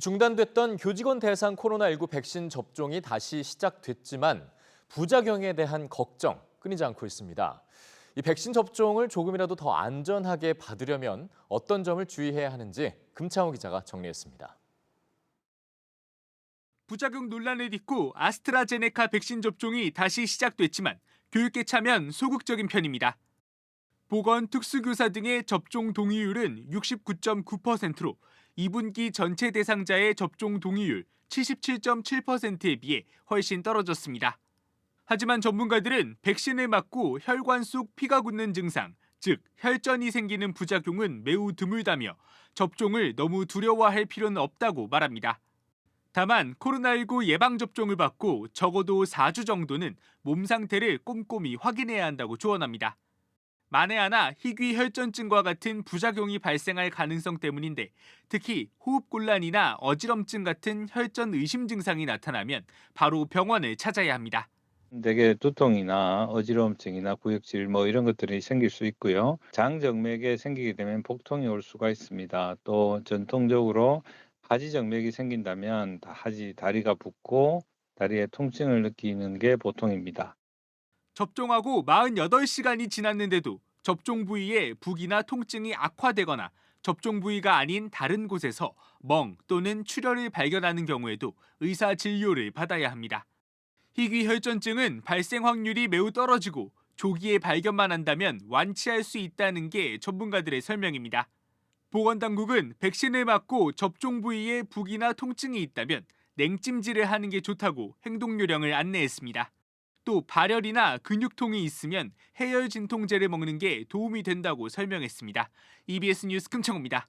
중단됐던 교직원 대상 코로나19 백신 접종이 다시 시작됐지만 부작용에 대한 걱정 끊이지 않고 있습니다. 이 백신 접종을 조금이라도 더 안전하게 받으려면 어떤 점을 주의해야 하는지 금창호 기자가 정리했습니다. 부작용 논란을 딛고 아스트라제네카 백신 접종이 다시 시작됐지만 교육계 참여는 소극적인 편입니다. 보건, 특수교사 등의 접종 동의율은 69.9%로 2분기 전체 대상자의 접종 동의율 77.7%에 비해 훨씬 떨어졌습니다. 하지만 전문가들은 백신을 맞고 혈관 속 피가 굳는 증상, 즉 혈전이 생기는 부작용은 매우 드물다며 접종을 너무 두려워할 필요는 없다고 말합니다. 다만 코로나19 예방접종을 받고 적어도 4주 정도는 몸 상태를 꼼꼼히 확인해야 한다고 조언합니다. 만에 하나 희귀 혈전증과 같은 부작용이 발생할 가능성 때문인데 특히 호흡곤란이나 어지럼증 같은 혈전 의심 증상이 나타나면 바로 병원을 찾아야 합니다. 대개 두통이나 어지러움증이나 구역질 뭐 이런 것들이 생길 수 있고요. 장정맥에 생기게 되면 복통이 올 수가 있습니다. 또 전통적으로 하지정맥이 생긴다면 다 하지 다리가 붓고 다리에 통증을 느끼는 게 보통입니다. 접종하고 48시간이 지났는데도 접종 부위에 부기나 통증이 악화되거나 접종 부위가 아닌 다른 곳에서 멍 또는 출혈을 발견하는 경우에도 의사 진료를 받아야 합니다. 희귀 혈전증은 발생 확률이 매우 떨어지고 조기에 발견만 한다면 완치할 수 있다는 게 전문가들의 설명입니다. 보건당국은 백신을 맞고 접종 부위에 부기나 통증이 있다면 냉찜질을 하는 게 좋다고 행동 요령을 안내했습니다. 또 발열이나 근육통이 있으면 해열 진통제를 먹는 게 도움이 된다고 설명했습니다. EBS 뉴스 금청입니다.